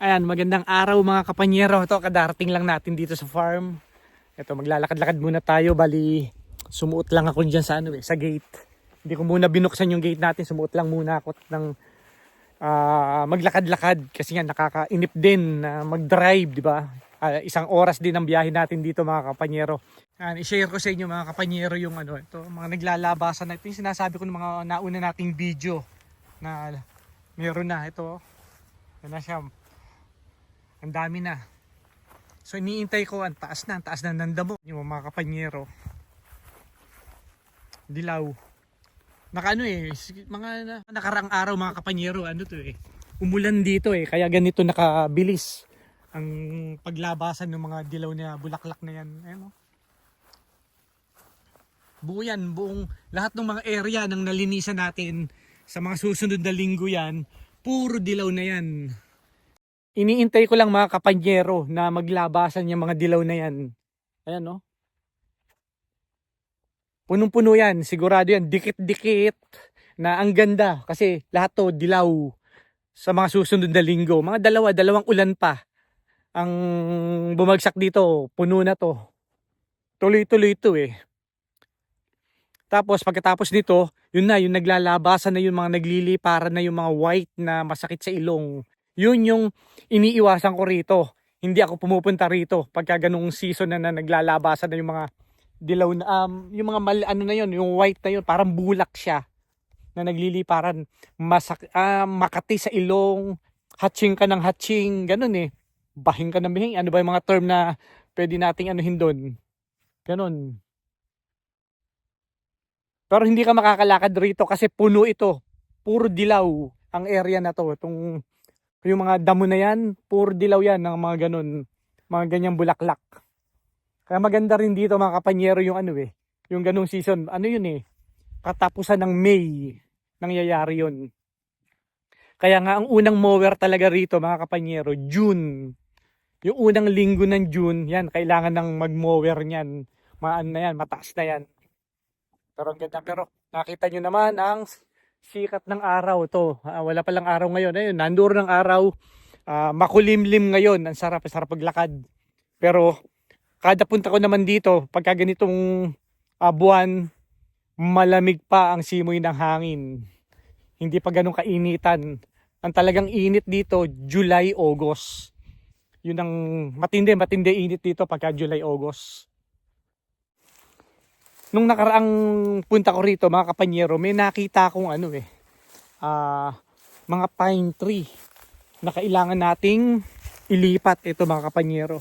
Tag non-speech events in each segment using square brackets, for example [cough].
Ayan, magandang araw mga kapanyero. Ito, kadarating lang natin dito sa farm. Ito, maglalakad-lakad muna tayo. Bali, sumuot lang ako dyan sa, ano, eh, sa gate. Hindi ko muna binuksan yung gate natin. Sumuot lang muna ako ng ah, maglakad-lakad. Kasi nga, nakakainip din na mag-drive, di ba? Ah, isang oras din ang biyahe natin dito mga kapanyero. Ayan, i-share ko sa inyo mga kapanyero yung ano, ito, mga naglalabasan na. Ito yung sinasabi ko ng mga nauna nating video na meron na. Ito, yan na siya. Ang dami na. So iniintay ko, ang taas na, ang taas na ng damo. Yung mga kapanyero. Dilaw. Naka ano eh, mga na- nakarang araw mga kapanyero, ano to eh. Umulan dito eh, kaya ganito nakabilis ang paglabasan ng mga dilaw na bulaklak na yan. Ayan oh. Buo yan, buong lahat ng mga area ng nalinisan natin sa mga susunod na linggo yan, puro dilaw na yan. Iniintay ko lang mga kapanyero na maglabasan yung mga dilaw na yan. Ayan no. Punong-puno yan, sigurado yan, dikit-dikit na ang ganda kasi lahat to dilaw sa mga susunod na linggo. Mga dalawa, dalawang ulan pa ang bumagsak dito, puno na to. Tuloy-tuloy ito eh. Tapos pagkatapos nito, yun na, yung naglalabasan na yung mga nagliliparan na yung mga white na masakit sa ilong. Yun yung iniiwasan ko rito. Hindi ako pumupunta rito pagka ganung season na, na naglalabasan na yung mga dilaw na, um, yung mga mal, ano na yun, yung white na yun, parang bulak siya na nagliliparan. Masak, ah, makati sa ilong, hatching ka ng hatching, ganun eh. Bahing ka ng bahing. Ano ba yung mga term na pwede nating anuhin doon? Ganun. Pero hindi ka makakalakad rito kasi puno ito. Puro dilaw ang area na to. Itong, yung mga damo na yan, puro dilaw yan ng mga ganun. Mga ganyang bulaklak. Kaya maganda rin dito mga kapanyero yung ano eh. Yung ganung season. Ano yun eh. Katapusan ng May. Nangyayari yun. Kaya nga ang unang mower talaga rito mga kapanyero, June. Yung unang linggo ng June, yan, kailangan ng mag-mower niyan. Maan na yan, mataas na yan. Pero ang ganda. Pero nakita nyo naman ang sikat ng araw to. Ah, wala palang araw ngayon. Ayun, nandoon ng araw. Ah, makulimlim ngayon. Ang sarap, sarap paglakad. Pero kada punta ko naman dito, pagka ganitong ah, buwan, malamig pa ang simoy ng hangin. Hindi pa ganun kainitan. Ang talagang init dito, July, August. Yun ang matindi, matindi init dito pagka July, August nung nakaraang punta ko rito mga kapanyero, may nakita akong ano eh, ah, mga pine tree na kailangan nating ilipat ito mga kapanyero.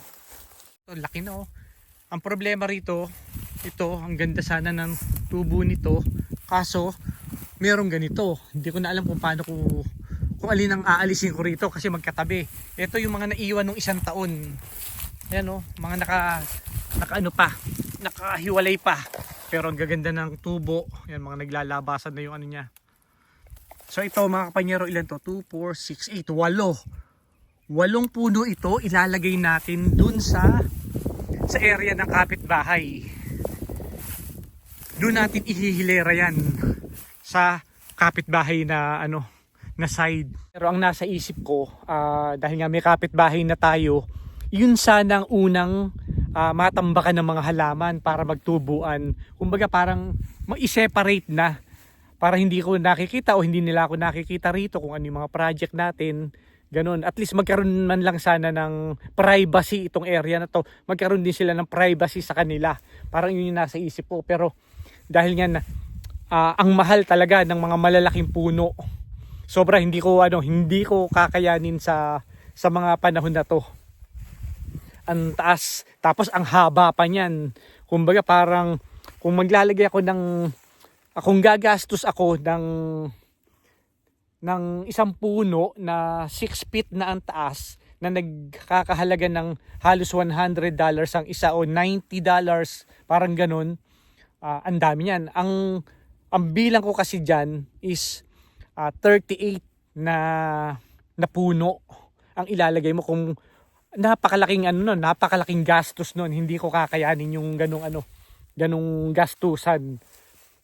Ito, laki na oh. Ang problema rito, ito, ang ganda sana ng tubo nito. Kaso, merong ganito. Hindi ko na alam kung paano ko, kung alin ang aalisin ko rito kasi magkatabi. Ito yung mga naiwan nung isang taon. Ayan oh, mga naka, naka ano pa, nakahiwalay pa. Pero ang gaganda ng tubo. Yan, mga naglalabasan na yung ano niya. So ito mga kapanyero, ilan to? 2, 4, 6, 8, 8. Walong puno ito, ilalagay natin dun sa sa area ng kapitbahay. Doon natin ihihilera yan sa kapitbahay na ano na side. Pero ang nasa isip ko, ah, dahil nga may kapitbahay na tayo, yun sana ang unang ah, matambakan ng mga halaman para magtubuan. Kumbaga parang ma-separate na para hindi ko nakikita o hindi nila ako nakikita rito kung ano yung mga project natin. Ganun. At least magkaroon man lang sana ng privacy itong area na to. Magkaroon din sila ng privacy sa kanila. Parang yun yung nasa isip ko. Pero dahil nga na, ah, ang mahal talaga ng mga malalaking puno. Sobra hindi ko ano, hindi ko kakayanin sa sa mga panahon na to ang taas. Tapos ang haba pa niyan. Kumbaga parang kung maglalagay ako ng kung gagastos ako ng ng isang puno na 6 feet na ang taas na nagkakahalaga ng halos 100 dollars ang isa o 90 dollars parang ganun ah, ang dami niyan ang ang bilang ko kasi diyan is ah, 38 na na puno ang ilalagay mo kung napakalaking ano nun, napakalaking gastos nun. Hindi ko kakayanin yung ganung ano, ganung gastusan.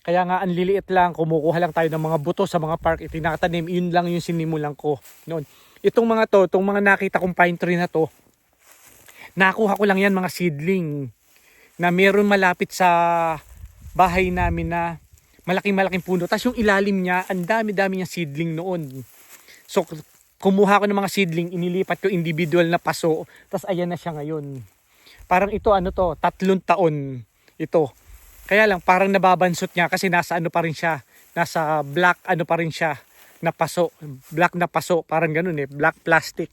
Kaya nga ang liliit lang, kumukuha lang tayo ng mga buto sa mga park, itinatanim, yun lang yung sinimulan ko noon. Itong mga to, itong mga nakita kong pine tree na to, nakuha ko lang yan mga seedling na meron malapit sa bahay namin na malaking malaking puno. Tapos yung ilalim niya, ang dami-dami niyang seedling noon. So, kumuha ko ng mga seedling, inilipat ko individual na paso, tapos ayan na siya ngayon. Parang ito, ano to, tatlong taon ito. Kaya lang, parang nababansot niya kasi nasa ano pa rin siya, nasa black ano pa rin siya, na paso, black na paso, parang ganun eh, black plastic.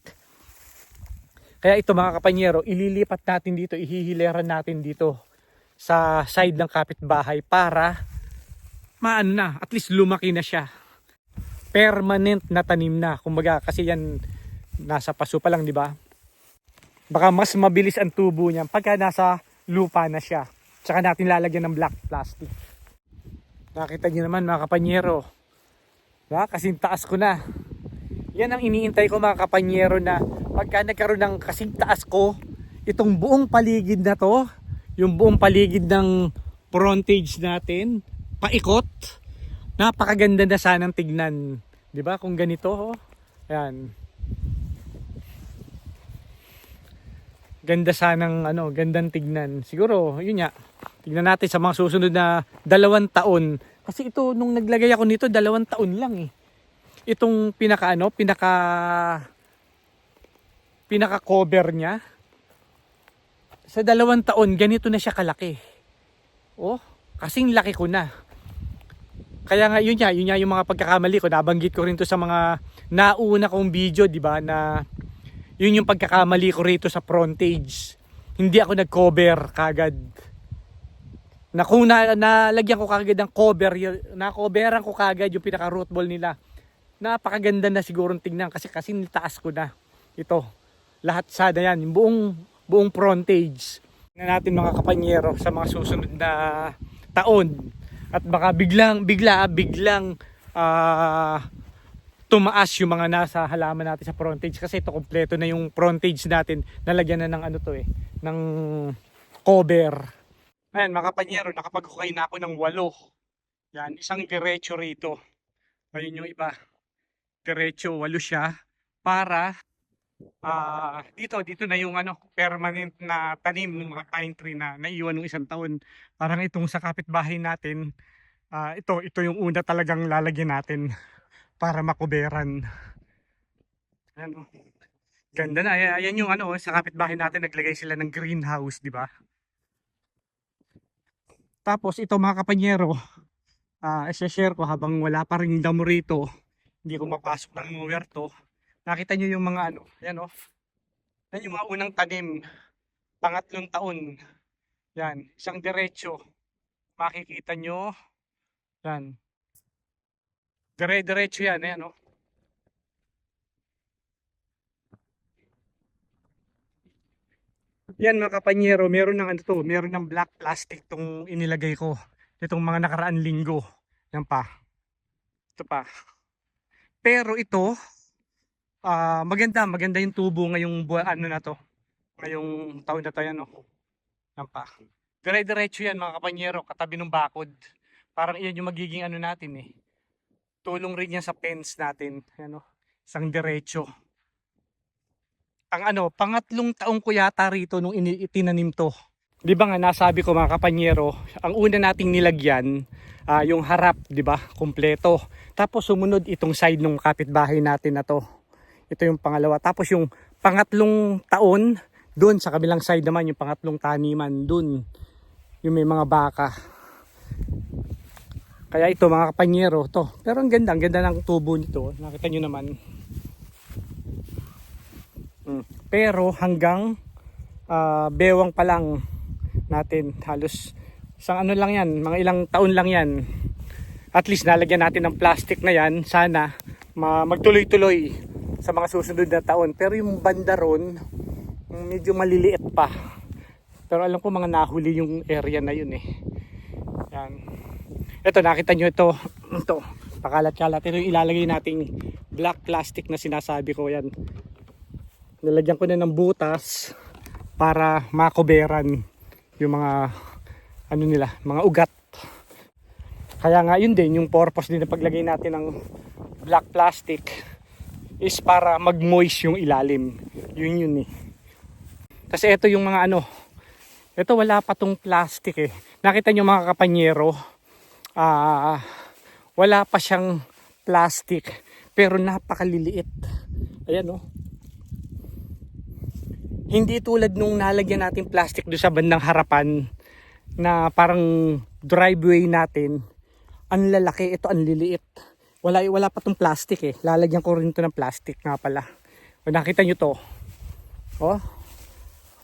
Kaya ito mga kapanyero, ililipat natin dito, ihihileran natin dito sa side ng kapitbahay para maano na, at least lumaki na siya. Permanent na tanim na. Kumbaga kasi yan nasa paso pa lang, di ba? Baka mas mabilis ang tubo niya pagka nasa lupa na siya. Tsaka natin lalagyan ng black plastic. Nakita niyo naman mga kapanyero. Diba? Kasing taas ko na. Yan ang iniintay ko mga kapanyero na pagka nagkaroon ng kasing taas ko, itong buong paligid na to, yung buong paligid ng frontage natin, paikot, napakaganda na sanang tignan. 'Di ba Kung ganito, oh. Ayan. Ganda sanang ano, gandang tignan. Siguro, yun nga. Tignan natin sa mga susunod na dalawang taon. Kasi ito, nung naglagay ako nito, dalawang taon lang eh. Itong pinaka ano, pinaka pinaka cover niya. Sa dalawang taon, ganito na siya kalaki. Oh, kasing laki ko na. Kaya nga yun nga, yun nga yung mga pagkakamali ko. Nabanggit ko rin to sa mga nauna kong video, di ba, na yun yung pagkakamali ko rito sa frontage. Hindi ako nag-cover kagad. Na kung na, nalagyan ko kagad ng cover, na-coveran ko kagad yung pinaka root ball nila. Napakaganda na siguro tingnan kasi kasi nitaas ko na. Ito. Lahat sada yan. Yung buong, buong frontage. Na natin mga kapanyero sa mga susunod na taon. At baka biglang, bigla, biglang ah tumaas yung mga nasa halaman natin sa frontage. Kasi ito kompleto na yung frontage natin. Nalagyan na ng ano to eh ng cover. Ayan mga kapanyero nakapag-hukay na ako ng walo. Yan isang diretso rito. Ayun yung iba. Diretso walo siya para ah dito dito na yung ano permanent na tanim ng mga pine tree na naiwan ng isang taon parang itong sa kapitbahay natin ah ito ito yung una talagang lalagyan natin [laughs] para makuberan. Ano? Ganda na. Ayan, ayan yung ano, sa kapitbahay natin naglagay sila ng greenhouse, di ba? Tapos ito mga kapanyero, ah share ko habang wala pa rin damo rito, hindi ko mapasok ng mower to. Nakita nyo yung mga ano, ayan oh. Yan yung mga unang tanim, pangatlong taon. Yan, isang diretso. Makikita nyo, yan, Dire-diretso yan, ayan oh. Yan mga kapanyero, meron ng ano to, meron ng black plastic tong inilagay ko. Itong mga nakaraan linggo. Yan pa. Ito pa. Pero ito, ah maganda, maganda yung tubo ngayong buwan, ano na to. Ngayong taon na to yan oh. Yan pa. Dire-diretso yan mga kapanyero, katabi ng bakod. Parang iyan yung magiging ano natin eh tulong rin yan sa fence natin. Ano, isang diretso. Ang ano, pangatlong taong ko yata rito nung itinanim to. Di ba nga nasabi ko mga kapanyero, ang una nating nilagyan, ah, yung harap, di ba, kompleto. Tapos sumunod itong side ng kapitbahay natin na to. Ito yung pangalawa. Tapos yung pangatlong taon, doon sa kabilang side naman, yung pangatlong taniman, doon, yung may mga baka. Kaya ito mga kapanyero to. Pero ang ganda, ang ganda ng tubo nito. Nakita nyo naman. Mm. Pero hanggang ah, bewang pa lang natin. Halos isang ano lang yan, mga ilang taon lang yan. At least nalagyan natin ng plastic na yan. Sana ma magtuloy-tuloy sa mga susunod na taon. Pero yung banda ron, medyo maliliit pa. Pero alam ko mga nahuli yung area na yun eh. Yan. Ito, nakita nyo ito. Ito, pakalat-kalat. Ito yung ilalagay nating black plastic na sinasabi ko. Yan. Nilagyan ko na ng butas para makoberan yung mga ano nila, mga ugat. Kaya nga yun din, yung purpose din na paglagay natin ng black plastic. Is para mag-moist yung ilalim. Yun yun eh. Kasi ito yung mga ano, ito wala pa tong plastic eh. Nakita nyo mga kapanyero, ah, wala pa siyang plastic pero napakaliliit. Ayan oh. Hindi tulad nung nalagyan natin plastic doon sa bandang harapan na parang driveway natin. Ang lalaki, ito ang liliit. Wala, wala pa tong plastic eh. Lalagyan ko rin to ng plastic nga pala. O nakita nyo to. Oh.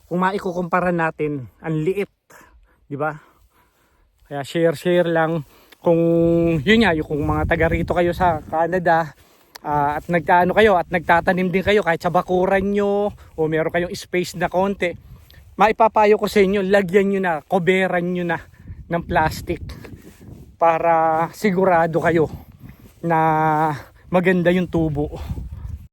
Kung maikukumpara natin, ang liit. Di ba? Kaya share-share lang kung yun nga, yung kung mga taga rito kayo sa Canada ah, at nagkaano kayo at nagtatanim din kayo kahit sa bakuran nyo o meron kayong space na konti maipapayo ko sa inyo lagyan nyo na, koberan nyo na ng plastic para sigurado kayo na maganda yung tubo